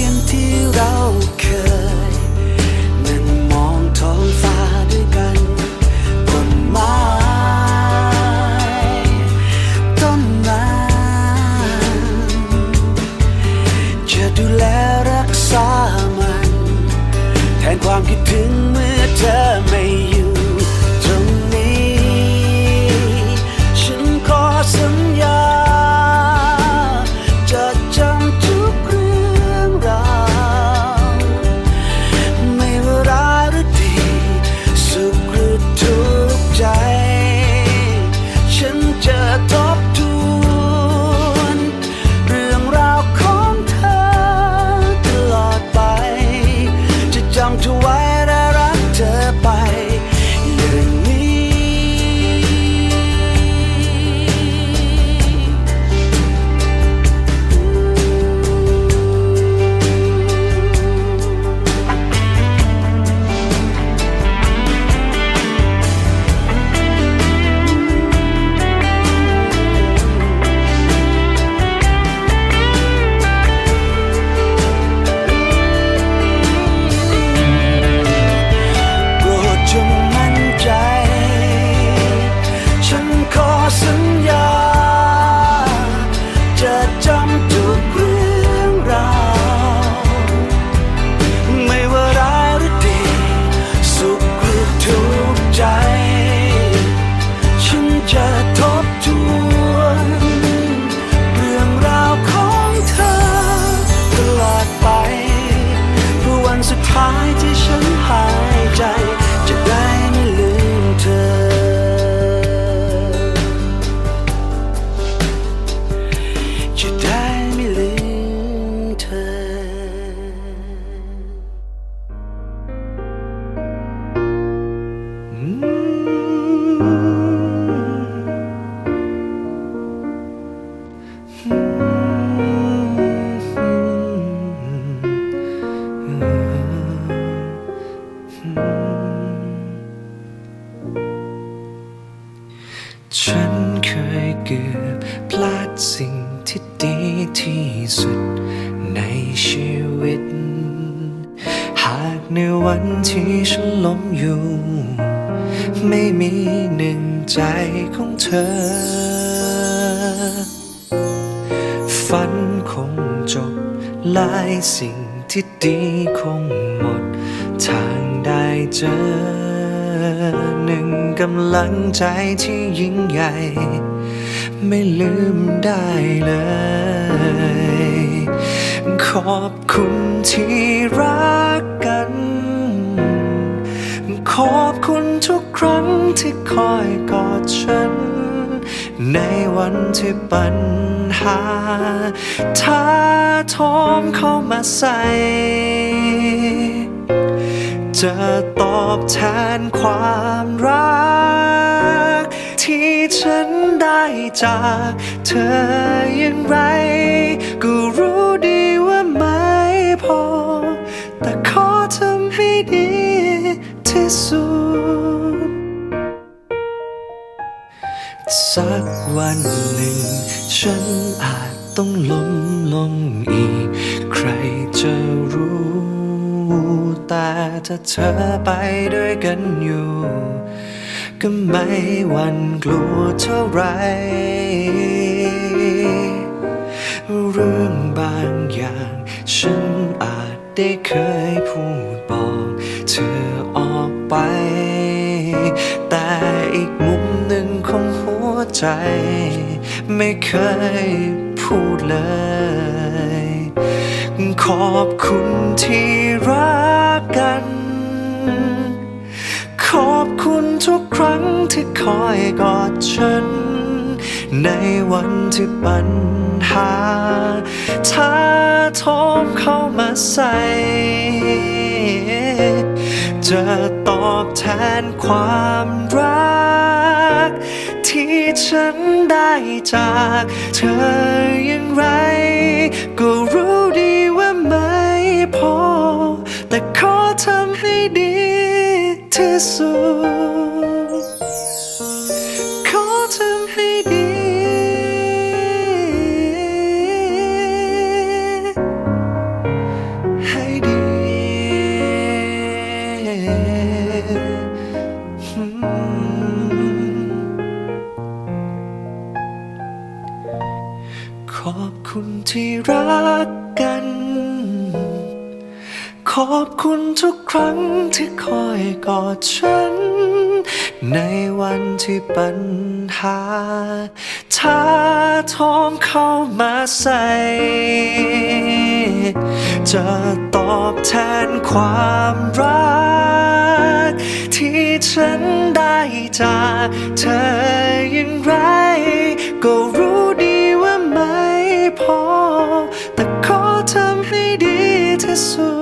until thou come. กือบพลาดสิ่งที่ดีที่สุดในชีวิต หากในวันที่ฉันล้มอยู่ ไม่มีหนึ่งใจของเธอ ฝันคงจบหลายสิ่งที่ดีคงหมด ทางได้เจอ หนึ่งกำลังใจที่ยิ่งใหญ่ ไม่ลืมได้เลย ขอบคุณที่รักกัน ขอบคุณทุกครั้งที่คอยกอดฉัน ในวันที่ปัญหาท้าโทมเข้ามาใส่ จะตอบแทนความรัก ที่ฉันได้จากเธออย่างไร ก็รู้ดีว่าไม่พอ แต่ขอทำให้ดีที่สุด สักวันหนึ่ง ฉันอาจต้องล้มลงอีก ใครจะรู้ แต่ถ้าเธอไปด้วยกันอยู่ ก็ไม่หวันกลัวเท่าไร เรื่องบางอย่าง ฉันอาจได้เคยพูดบอกเธอออกไป แต่อีกมุมหนึ่งของหัวใจ ไม่เคยพูดเลย ขอบคุณที่รักกัน ขอบคุณทุกครั้งที่คอยกอดฉัน ในวันที่ปัญหาท้าโทมเข้ามาใส่จะตอบแทนความรัก ที่ฉันได้จากเธออย่างไร ก็รู้ ที่สุด ขอทำให้ดี ให้ดี ขอบคุณที่รักกัน ขอบคุณทุกครั้งที่คอยกอดฉัน ในวันที่ปัญหาท้าทอมเข้ามาใส่ จะตอบแทนความรัก ที่ฉันได้จากเธออย่างไร ก็รู้ดีว่าไม่พอ แต่ขอทำให้ดีที่สุด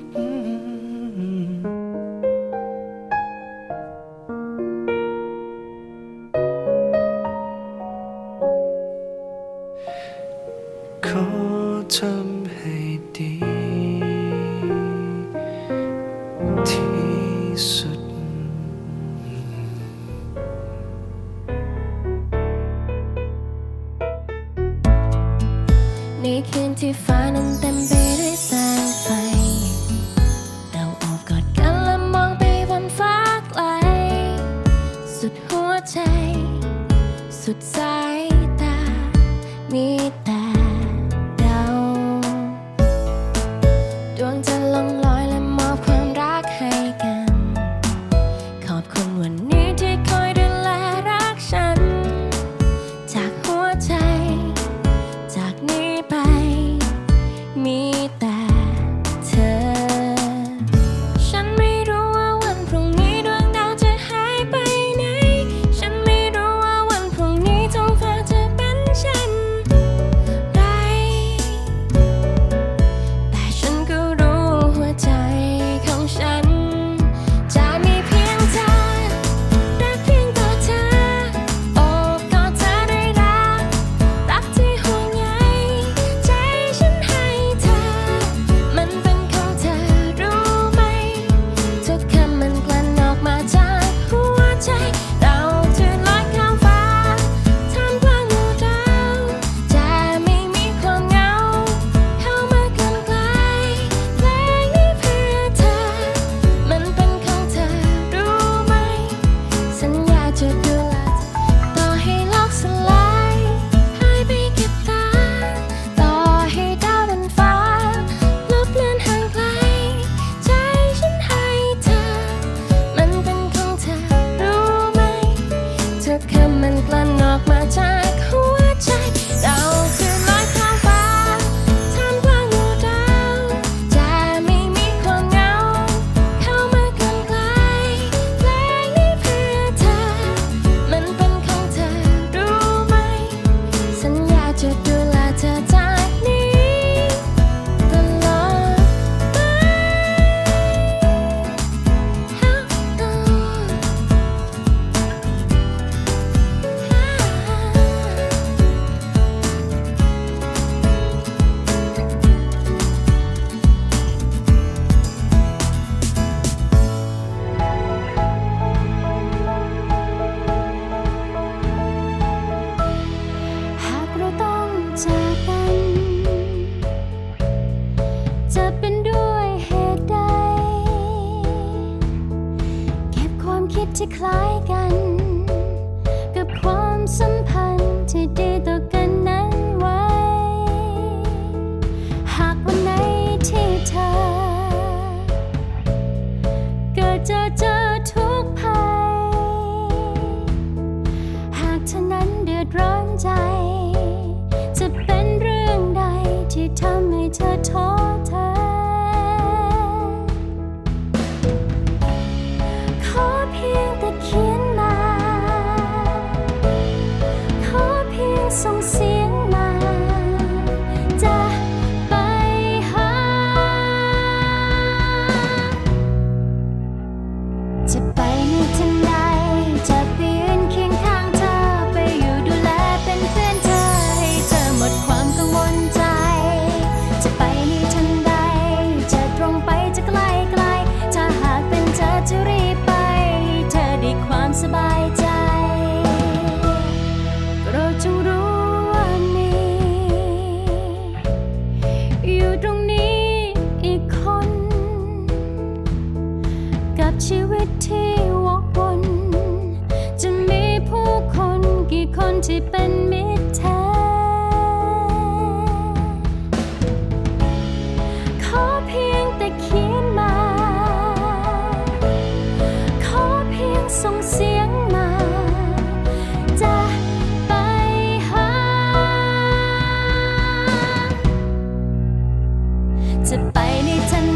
time lăng ิดที่คล้ายกัน to buy any time